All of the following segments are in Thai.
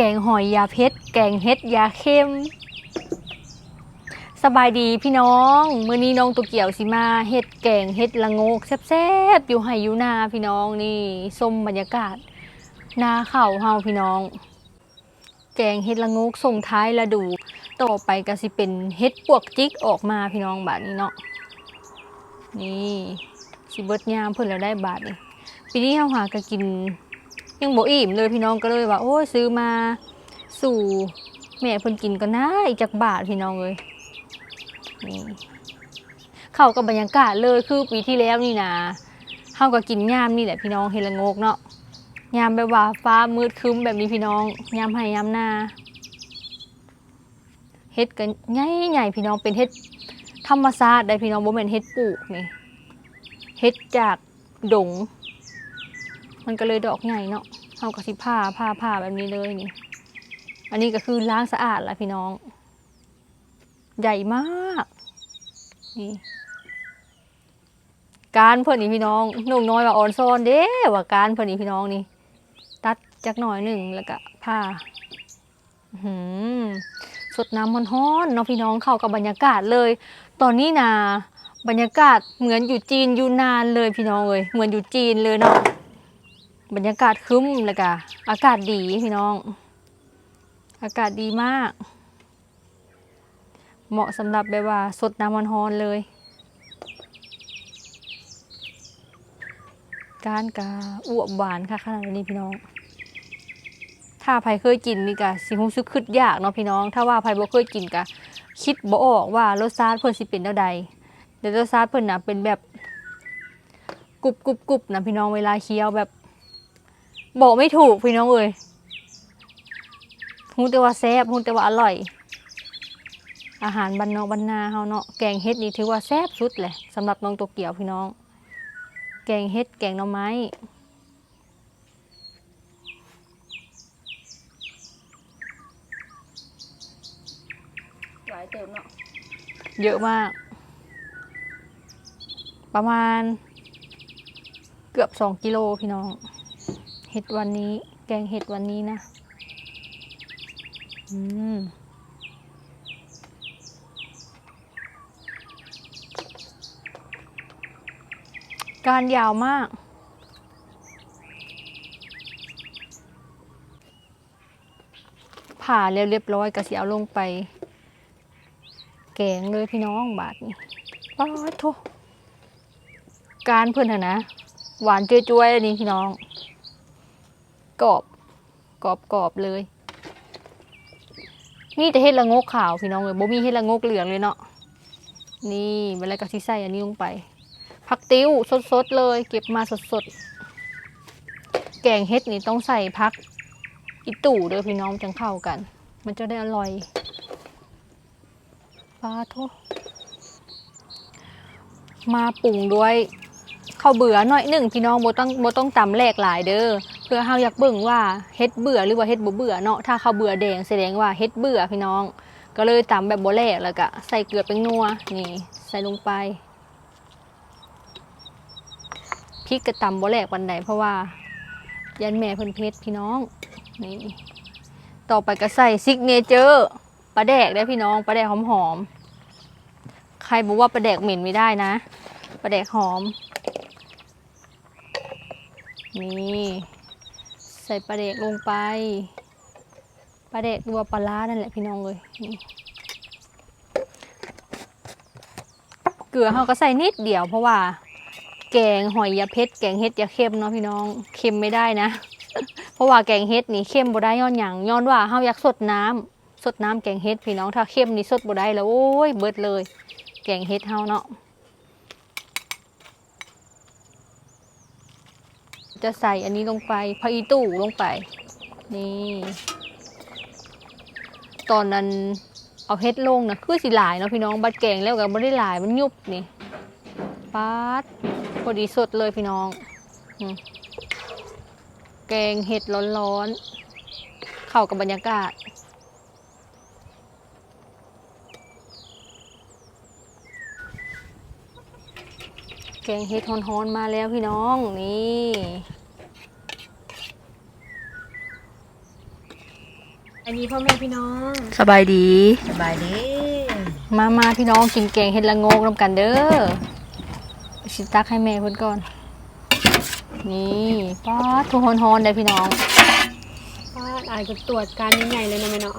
แกงหอยยาเพชรแกงเฮ็ดยาเข้ม สบายดีพี่น้อง มื้อนี้น้องตุกเกี่ยวสิมาเฮ็ดแกงเฮ็ดละโงกแซ่บๆอยู่ไหอยู่นาพี่น้องนี่ส้มบรรยากาศนาเข้าเฮาพี่น้อง แกงเฮ็ดละโงกส่งท้ายฤดูต่อไปก็สิเป็นเฮ็ดปวกจิกออกมาพี่น้องบาดนี้เนาะนี่สิเบิดยามเพิ่นแล้วได้บาดนี้ปีนี้เฮาหาก็กิน ยังบ่อิ่มเลยพี่น้องก็เลยว่าโอ้ยซื้อมาสู่แม่เพิ่นกินก็น่าอีกจักบาทพี่น้องเลยนี่เข้ากับบรรยากาศเลยคือปีที่แล้วนี่นะเข้าก็กินยามนี่แหละพี่น้องเฮลโงกเนาะยามแบบว่าฟ้ามืดคึ้มแบบนี้พี่น้องยามให้ยามหน้าเฮ็ดกันใหญ่ใหญ่ๆพี่น้องเป็นเฮ็ดธรรมชาติได้พี่น้องบ่แม่นเฮ็ดปลูกนี่เฮ็ดจากดง มันก็เลยดอกใหญ่เนาะเฮาก็สิผ่าผ่าผ่าแบบนี้เลยนี่ อันนี้ก็คือล้างสะอาดละพี่น้อง ใหญ่มากนี่การเพิ่นนี่พี่น้องนุ่งน้อยว่าอ่อนซอนเด้ว่าการเพิ่นนี่พี่น้องนี่ ตัดจักหน่อยหนึ่งแล้วก็ผ่าหืมสดน้ำมันฮ้อนเนาะพี่น้องเข้ากับบรรยากาศเลย ตอนนี้นะบรรยากาศเหมือนอยู่จีนอยู่นานเลยพี่น้องเลยเหมือนอยู่จีนเลยเนาะ บรรยากาศครึ้มเลยกะอากาศดีพี่น้อง อากาศดีมาก เหมาะสำหรับแบบว่าสดน้ำมันฮอนเลย การกาอวบหวานค่ะขนาดนี้พี่น้อง ถ้าใครเคยกินนี่กะสิคงซึกคิดยากเนาะพี่น้อง ถ้าว่าใครบ่เคยกินกะคิดบ่ออกว่ารสชาติเพิ่นสิเป็นเท่าใดเดี๋ยวรสชาติเพิ่นน่ะเป็นแบบกรุบกรุบกรุบนะพี่น้องเวลาเคี้ยวแบบ บอกไม่ถูกพี่น้องเอ้ยฮู้แต่ว่าแซ่บฮู้แต่ว่าอร่อย อาหารบ้านนอกบ้านนาเฮาเนาะแกงเฮ็ดนี่ถือว่าแซ่บสุดแหละสำหรับน้องโตเกียวพี่น้อง แกงเฮ็ดแกงหน่อไม้หลายเติมเนาะเยอะมาก ประมาณเกือบสองกิโลพี่น้อง เห็ดวันนี้ แกงเห็ดวันนี้นะ อืมการยาวมาก ผ่าแล้วเรียบร้อยก็สิเอาลงไป แกงเลยพี่น้องบาทนี่ป้าดโทการเพื่อนนนะ หวานจ้วยๆอันนี้พี่น้อง กรอบกรอบกรอบเลย นี่แต่เห็ดละงกขาวพี่น้องเลยบ่มีเห็ดละงกเหลืองเลยเนาะนี่เวลาก็สิใส่อันนี้ลงไปผักติ้วสดๆเลย เก็บมาสดๆแกงเห็ดนี่ต้องใส่พักอีตู่เด้อพี่น้องจังเข้ากัน มันจะได้อร่อยปลาโทมาปรุงด้วยข้าวเบื่อหน่อยหนึ่งพี่น้องโบต้องโบต้องตำแหลกหลายเด้อ เพื่อเฮาอยากเบิ่งว่าเฮ็ดเบื่อหรือว่าเฮ็ดบ่เบื่อเนาะถ้าเขาเบื่อแดงแสดงว่าเฮ็ดเบื่อพี่น้อง ก็เลยตำแบบบ่แหลกแล้วก็ใส่เกลือเป็นนัวนี่ใส่ลงไปพริกกระตำบ่แหลกวันใดเพราะว่า ยันแม่เพิ่นเพชรพี่น้องนี่ต่อไปก็ใส่ซิกเนเจอร์ปลาแดกได้พี่น้องปลาแดกหอมๆใครบอกว่าปลาแดกเหม็นไม่ได้นะปลาแดกหอมนี่ ใส่ปลาแดกลงไปปลาแดกตัวปลาร้านั่นแหละพี่น้องเลยเกลือเขาก็ใส่นิดเดียวเพราะว่า แกงหอยยาเพชรแกงเฮ็ดยาเค็มเนาะพี่น้องเค็มไม่ได้นะ เพราะว่าแกงเฮ็ดนี่เค็มบ่ได้ย้อนหยังย้อนว่าเฮาอยากสดน้ำสดน้ำแกงเฮ็ดพี่น้องถ้าเข้มนี่สดบ่ได้แล้วโอ้ยเบิดเลย แกงเฮ็ดเฮาเนาะ จะใส่อันนี้ลงไปพออีตู่ลงไป นี่ ตอนนั้นเอาเฮ็ดลงนะคือสิหลายเนาะพี่น้องบัดแกงแล้วก็บ่ได้หลายมันยุบนี่ปัดพอดีสดเลยพี่น้อง แกงเห็ดร้อนๆ เข้ากับบรรยากาศ กงเห็ดฮอนๆมาแล้วพี่น้องนี่อันนี้พ่อแม่พี่น้องสบายดี สบายดีมามาพี่น้องกินแกงเห็ดละโงกนำกันเด้อชิตักให้แม่เพิ่นก่อน นี่ป๊าดทุกฮอนๆได้พี่น้องป้าอายก็ตรวจการใหญ่ๆเลยนะแม่เนาะ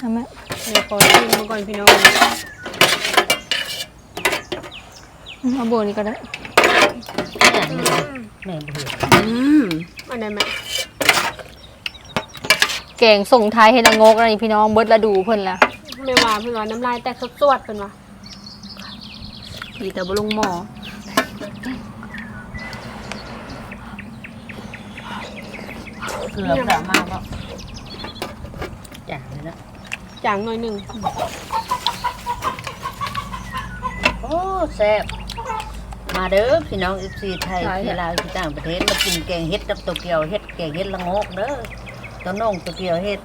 ทำไหมเดี๋ยวขอชิมมาก่อนพี่น้องอืมเอาโบนี่ก็ได้แม่บ่เห็นอันไหนแม่แกงส่งท้ายเห็ดละโงกอะไรพี่น้องเบิดละดูเพิ่นละแม่ว่าเพิ่นว่าน้ำลายแตกสวดๆเพิ่นว่าผีแต่บ่ลงหมอเกลือเกลือมากก็อย่างนี้นะ จางหน่อยหนึ่งโอ้แซ่บมาเด้อพี่น้อง FC ไทยที่ลาวที่ต่างประเทศมากินแกงเฮ็ดกับโตเกียวเฮ็ดแกงเฮ็ดละโงกเด้อตัวน้องโตเกียวเฮ็ด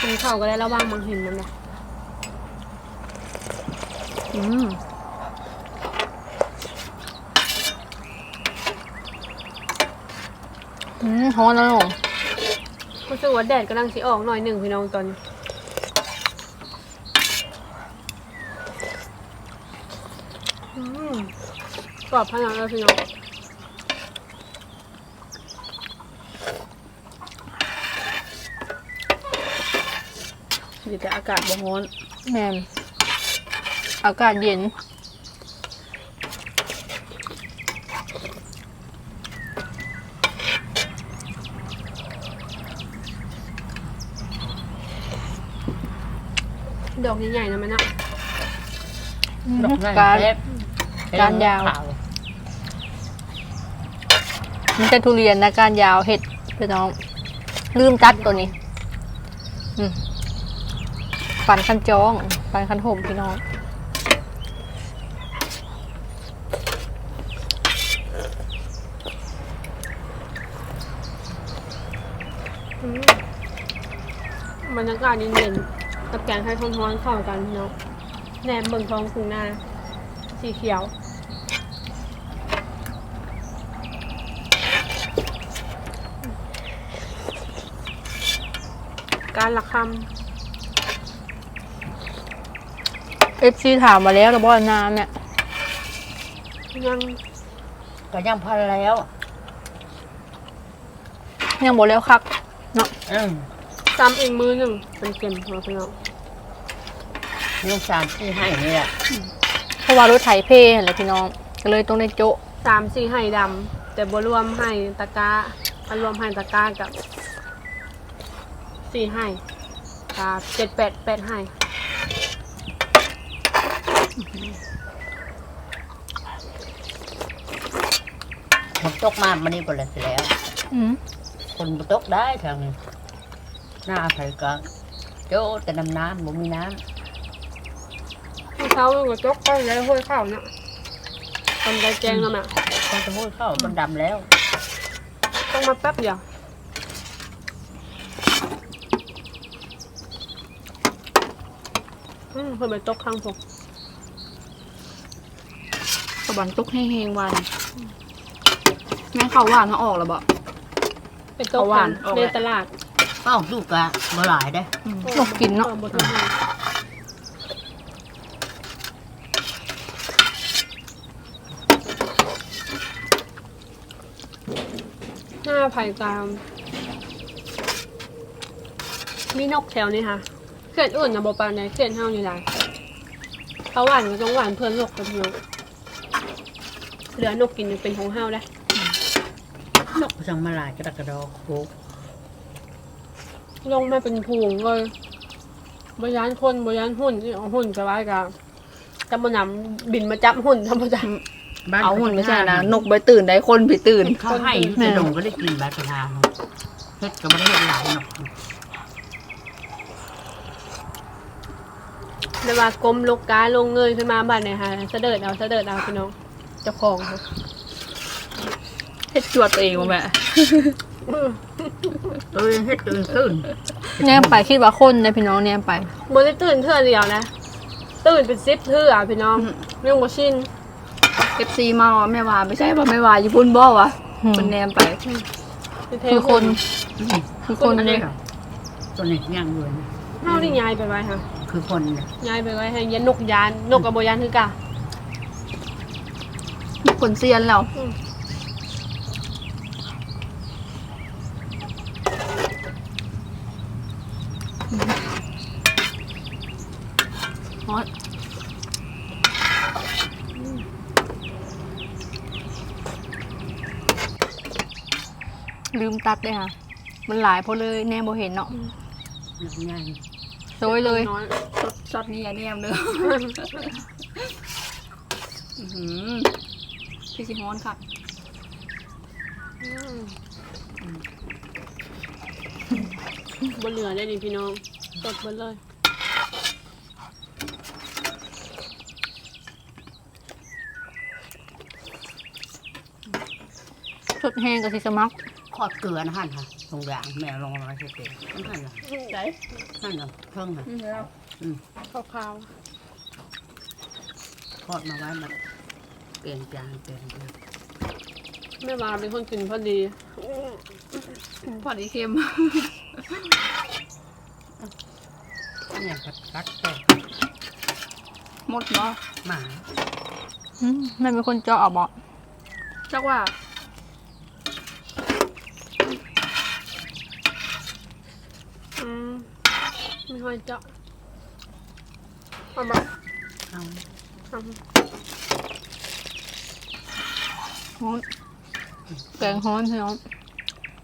กินข้าวก็ได้ระวังบางหินนั่นแหละอืมอืมฮอนแล้วหนู รู้สึกว่าแดดกำลังสิออกหน่อยหนึ่งพี่น้องตอนนี้อืมกรอบขนาดนั้นพี่น้องมีแต่อากาศบ่ร้อนแม่นอากาศเย็น ดอกใหญ่ๆนะแม่เนาะดอกไม้การแซ่บการยาวขวมันจะทุเรียนนะการยาวเห็ดพี่น้อง ลืมตัดตัวนี้อืมปันคันจอง ปันคันห่มพี่น้องอืมบรรยากาศเย็นๆ กับแกงไทยท้อนๆเข้ากันพี่น้องแหนมเบิ่งทองคุงนาสีเขียวการละคเอฟซีถามมาแล้วแต่บ่น้ำเนี่ยำยังก็ยังพันแล้ว ยังบ่แล้วคัก เนาะ อืม จำเองมือหนึ่งเป็นเก็มหัวพี่น้องลูกสามที่ให้นี่แหละเพราะว่ารถไถเพ่เห็นแหละพี่น้อง ก็เลยต้องได้โจะสามสี่ไห่ดำแต่บ่รวมไห่ตะกร้าอันรวมไห่ตะกร้ากับสี่ไห่กับเจ็ดแปดแปดไห่ผมตกมามันนี่ก็แล้วสิแล้ว อืมคนบ่ตกได้ทางนี้ หน้าไผก็โจ้แต่น้ำน้ำบ่มีน้เมื่อเช้ามันก็จกไปแล้วห้วยข้าวเนี่ยทำใจแจงแล้วแม่ำก็จะพูดเข้ามันดำแล้วต้องมาแป๊บเดียวอืมเพิ่นไปตกข้างผมตะวันตกแห้งๆวันแม่เขาหวานเขาออกแล้วบ่ ไปตกเอาหกัวานนออกในแล้วตลาด เอ้าลูกกะบ่หลายได้ลกกินเนาะออบ่ต้องให้หน้าไผ่กลางมีนกแถวนี้ค่ะเขื่อนอื่นนะบปานในเขื่อนเฮานี่หลายเขาหวานก็ต้องหวานเพื่อนนกกันเนาะเหลือนกกินยังเป็นของเฮาได้นกจังมาหลายกระดกกระดอกโคก ลงมาเป็นพูงเลยบยานคนบยานหุ่นที่เอาหุ่นสบายกับจำบนำบินมาจับหุ่นทำประจับ้านเอาหุ่นไม่ใช่นะนกไปตื่นได้คนไปตื่นเขาให้จะดงก็ได้กินแบบประทานเฮ็ดก็บ่ได้เฮ็ดหลายเนาะแต่ว่ากลมลูกกาลงเงยขึ้นมาบ้านเนี่ยค่ะเสด็จเอาเสด็จเอาพี่น้องเจ้าของค่ะเฮ็ดจวดตัวเองบ่แม่ ตัวเองเฮ็ดตัวเองขึ้นแนมไปคิดว่าคนนะพี่น้องแนมไปโมได้ตื่นเทื่อเดียวนะตตื่นเป็นซิปเทื่อพี่น้องเรื่องบ่ชินเอฟซีมาว่าแม่ว่าไม่ใช่ว่าแม่ว่าอยู่พุ่นบ่วะอืมคนแนมไป คือคน คือคนอันเลนี้ยเหรอตัวนี้ย่างอยู่นะเฮานี่ย้ายไปไว้ค่ะ คือคนเนี่ยย้ายไปไว้ให้ยันนกยานนกกับบ่ยานคือกะคนเซียนแล้ว ฮอตลืมตัดเลยค่ะ มันหลายเพราะเลยแน่บ่เห็นเนาะย่างโดยเลยน้อยช็อตช็อตนี้อย่าแนมเลยอื้อหือพี่สิฮอนค่ะอืมบ่เหลือได้นี่พี่น้องสดเบิดเลย ดแห้งกับสิสมักทอดเกลือนะฮั่นค่ะตรงอย่างแม่ลองมาเฉยๆนั่นน่ะได้นั่นน่ะเพิ่งน่ะขาวทอดมาไว้แบบเปลี่ยนจานเปลี่ยนจานๆแม่มาเป็นคนกินพอดีพอดีเค็มเนี่ยกัดกัดแต่หมดเนาะหมาอืมแม่เป็นคนเจาะเอาบ่จักว่า อืมไม่ค่อยเจาะเอามาเอาเอาฮ้อนแกงฮ้อนพี่น้อง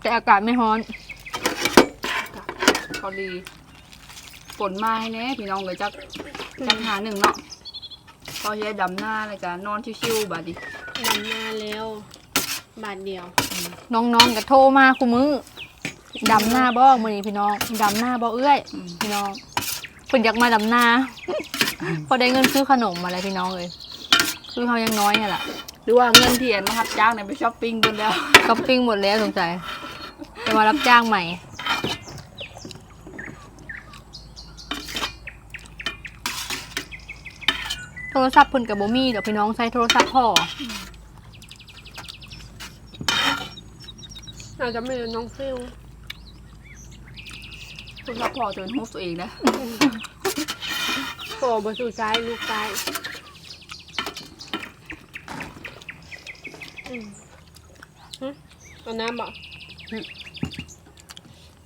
แต่อากาศไม่ฮ้อนพอดีฝนมาให้แน่พี่น้องเลยจักจักหาหนึ่งเนาะพอเฮ็ดดำหน้าเลยจ้ะนอนชิวๆบัดดิดำหน้าแล้ว บาทเดียว น้องๆก็โทรมาคุมือ ดำหน้าบ่มื้อนี้พี่น้องดำหน้าบ่เอื้อยอืมพี่น้องเพิ่นอยากมาดำหน้าพอได้เงินซื้อขนมอะไรพี่น้องเลยคือเขายังน้อยเนี่ยแหละหรือว่าเงินเทียนนะครับจ้างเนี่ยไปช้อปปิ้งเบนแล้วช้อปปิ้งหมดแล้วสงสัยจะมารับจ้างใหม่โทรศัพท์เพิ่นกับบ่มีเดี๋ยวพี่น้องใช้โทรศัพท์พ่ออาจจะไม่น้องฟิว คุณรับพอจนฮุบตัวเองนะโผล่บนสู่ซ้ายลูกซ้ายอืมหึเอาน้ำบ่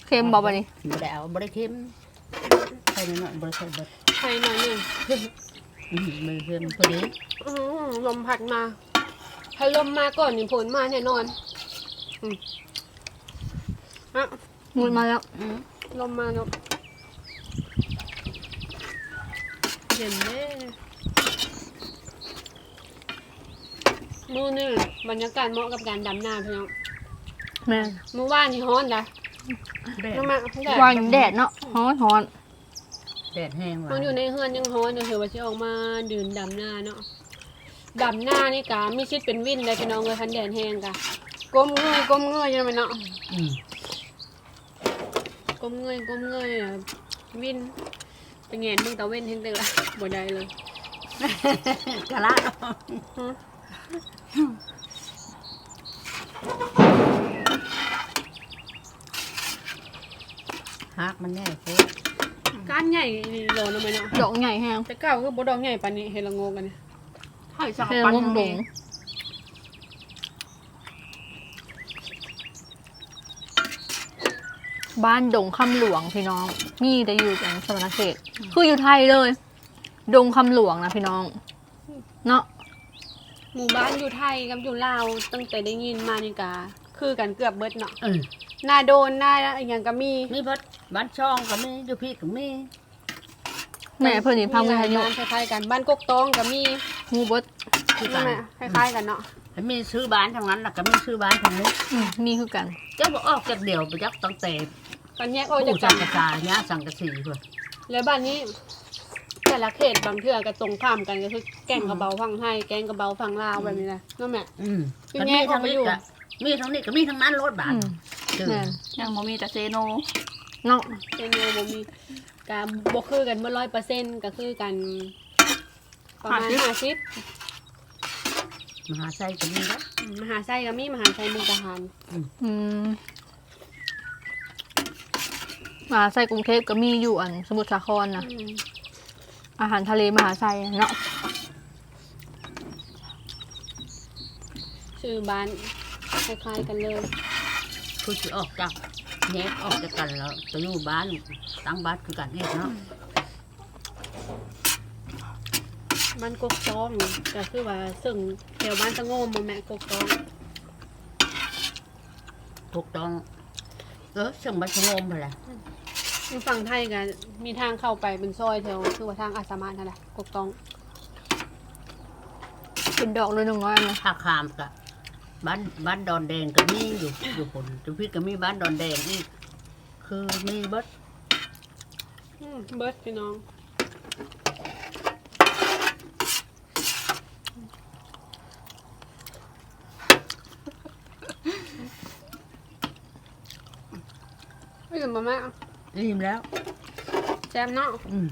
เค็มบอกไปนี่บ่ได้เอาบ่ได้เค็มใส่หน่อยๆบ่ได้ใส่เบิดใส่หน่อยหนึ่งอืมบ่ได้เค็มพอดีอื้อหือลมพัดมาถ้าลมมาก่อนนี่ผลมาแน่นอนอืมอะงูมาแล้วอืม ลมมาเนาะเย็นเด้มือนี่บรรยากาศเหมาะกับการดำน้ำพี่น้องแม่มือว่านที่ฮ้อนนะแดดน้ำมาแดดวางอยู่แดดเนาะฮ้อนฮ้อนแดดแห้งว่ะมันอยู่ในเฮือนยังฮ้อนอยู่เถอะว่าจะออกมาดื่นดำหน้าเนาะดำหน้านี่กะมีชิดเป็นวินเลยพี่น้องเลยคันแดดแห้งกะก้มเงยก้มเงยยังไงเนาะอืม ก้มเงยก้มเงยอะวินไปเงนมึงตะเว้นเห็นเตอละบ่ได้เลยกะละเนาะฮะฮักมันแน่โคตรก้านใหญ่นี่โลนะไหมเนาะดอกใหญ่แห้งแต่เก่าก็บ่ดอกใหญ่ปานนี้เฮดละโงกันนี่ให้สั่งเฮลปั้นงทางดนี้ง บ้านดงคำหลวงพี่น้อง นี่จะอยู่จังสวรรณเขตคืออยู่ไทยเลย ดงคำหลวงนะพี่น้อง เนาะหมู่บ้านอยู่ไทยกับอยู่ลาวตั้งแต่ได้ยินมานี่กะคือกันเกือบเบิดเนาะเออหน้าโดนหน้าอหย่างก็มีมีเบิดบ้านช่องก็มีอยู่พี่ก็มีแม่เพื่อนนี่พังวิทยุบ้านคล้ายๆกันบ้านกกตองก็มีงูเบดคือกันั่นนแหละคล้ายๆกันเนาะถ้ามีซื้อบ้านทางนั้นแล้วก็มีซื้อบ้านทางนี้อืมมีคือกัน เจ้าบ่ออกจากเดียวไปยักตั้งแต่ กันแยกออกจากผู้กัสันงกะจายเนี่ยสังกะสีเพิ่นแล้วบ้านนี้ แต่ละเขตบางเทื่อก็ตรงข้ามกันก็คือแกงกระเบาฝั่งไทยแกงกระเบาฝั่งลาวแบบนี้นะนั่นแหละอืมอยู่มันแยมีกออทากงไปนี้อยู่ก็มีทางนี้ก็มีทางนั้นรถบ้านอืมคือแม่นยังบ่มีแต่เซโนเนาะเป็นโยบ่มีการบ่คือกันเมื่อร้อยเปอร์เซ็นต์ก็คือกันประมาณห้าสิบมหาไส้ก็มีนะมหาไส้ก็มีมหาไส้มุกดาหารอืม มหาไซกรุงเทพก็มีอยู่อัน สมุทรสาครนะอืมอาหารทะเลมหาไซเนาะชื่อบ้านคล้ายๆกันเลยผู้ที่ออกจากแยกออกจากกันแล้วไปอยู่บ้านตั้งบ้านคือกันเองเนาะบ้านกกตองก็คือว่าซึ่งแถวบ้านตะโงมบ่แม่กกตองถูกต้องเออเชิงบ้านชะโงมไปแหละ อยู่ฝั่งไทยก็มีทางเข้าไปเป็นซอยแถวคือว่าทางอาสามานนั่นแหละกกตองเป็นดอกเลยหนึ่งน้อยนะท่าคามกะบ้านบ้านดอนแดงก็มีอยู่อยู่คนจุพี่ก็มีบ้านดอนแดงอีกคือมีเบิดอืมเบิร์ดพี่น้องไม่ถึงมาแม่ ริมแล้ว แซมเนาะอืม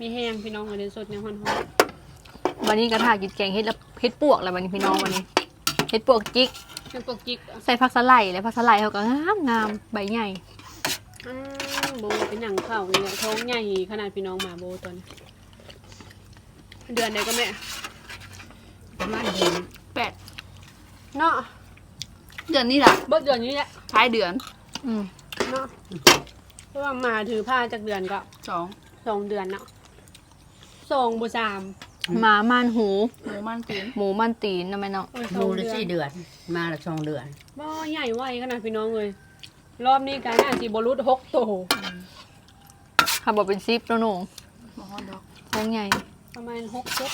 มีแห้งพี่น้องเอาเดินสดในห้อนวันนี้กระถากินแกงเฮ็ดแล้วเฮ็ดปวกแล้ววันนี้พี่น้องวันนี้เฮ็ดปวกจิก ๆเป็นปกจิกใส่ผักสะไลด์และผักสะไลด์เขาก็งามงามใบใหญ่อืมโบเป็นหนังเข่านี่แหละท้องใหญ่ขนาดพี่น้องหมาโบตอนนี้เดือนใดก็แม่ประมาณเดือนแปดเนาะเดือนนี้แหละเบิดเดือนนี้แหละท้ายเดือน อืม เนาะเพราะว่าหมาถือผ้าจากเดือนก็สองสองเดือนเนาะสองบูสามหมาม่านหู หมูมันตีนหมูมันตีนนะแม่เนาะโอ้ยสดูองละเดือนสี่เดือน มาละสองเดือน บ่ใหญ่ไวขนาดพี่น้องเลย รอบนี้การน่าจีบรุษหกโตคำบอกเป็นซิปแล้วหนูหมอฮอดดอกท้องใหญ่ ประมาณหกเจ็ด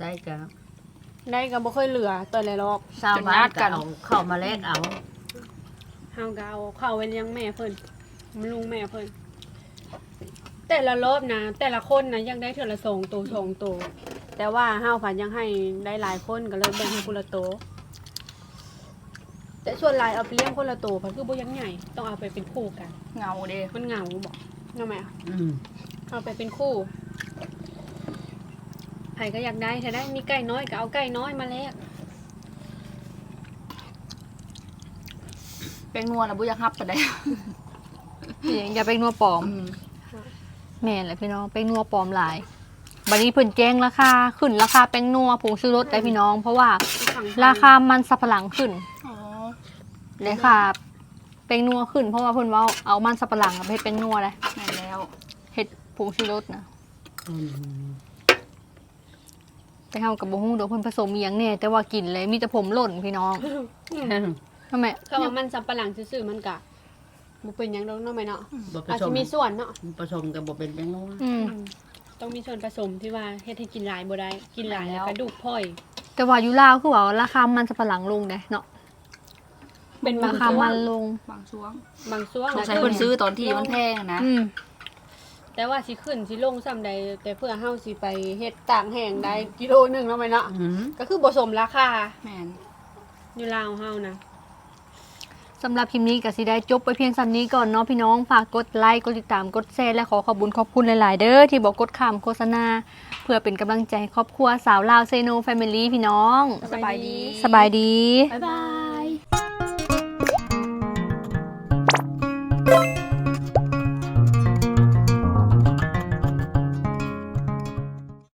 ได้ก็ได้ก็บ่เคยเหลือตัวละรอบ ชาวบ้านก็เอาเข้ามาแลกเอา เฮาก็เอาเข้าไว้เลี้ยงแม่เพิ่นมันลุงแม่เพิ่นแต่ละรอบนะแต่ละคนนะยังได้เทื่อละสองตัวสองตัวแต่ว่าเฮาฝันยังให้ได้หลายคนก็เลยแบ่งให้คนละตัวแต่ส่วนหลายเอาไปเลี้ยงคนละตัวเพราะคือบ่ยังใหญ่ต้องเอาไปเป็นคู่กัน เงาเด้มันเหงาบอกทำไมอะอืมเอาไปเป็นคู่ใครก็อยากได้ถ้าได้มีไก่น้อยก็เอาไก่น้อยมาแลก แป้งนวลนะบุอยากฮับกันได้อย่าอย่าไปนัวปลอม อืมแม่นแหละพี่น้องแป้งนัวปลอมหลายบัดนี้เพิ่นแจ้งราคาขึ้นราคาแป้งนัวผงชูรสได้พี่น้อง เพราะว่าฝั่งราคามันสับปะหลังขึ้นอ๋อราคาแป้งนัวขึ้น เพราะว่าเพิ่นว่าเอามันสับปะหลังมาเฮ็ดแป้งนัวเลยแม่นแล้ว เฮ็ดผงชูรสนะอืมแต่เฮากับบ่ฮู้ดอกเพิ่นผสมอีหยังแน่แต่ว่ากินเลยมีแต่ผมหล่นพี่น้อง อืม ทำไมเขาว่ามันสับปะหลังซื่อๆมันกะบุเป็นหยังดอกเนาะไหมเนาะบ่ผอาจสจะมมีส่วนเนาะผสมกับบ่เป็นแตงโมอืมอืม ต้องมีส่วนผสมที่ว่าเฮ็ดให้กินหลายบ่ได้กินหลายแล้วกระดูกพร่อย แต่ว่าอยู่ลาวคือว่าราคามันสับปะหลังลงเด้เนาะเป็นราบางคาช่วมังนลง บางช่วงบางช่วงสงสัยคนซื้อตอนที่มันแพงอะนะอืม แต่ว่าสิขึ้นสิลงซ้ำใดแต่เพื่อเฮาสิไปเฮ็ดต่างแห่งได้กิโลหนึงเนาะไหมเนาะ อืมก็คือบ่สมราคาแม่นอยู่ลาวเฮานะ สำหรับคลิปนี้ก็สิได้จบไปเพียงสำนี้ก่อนเนาะพี่น้องฝากกดไลค์กดติดตามกดแชร์และขอขอบุญขอบคุณหลาย ๆ เด้อที่บอกกดคำโฆษณา เพื่อเป็นกำลังใจครอบครัวสาวลาวเซโนแฟมิลี่พี่น้อง สบายดี สบายดี บ๊ายบาย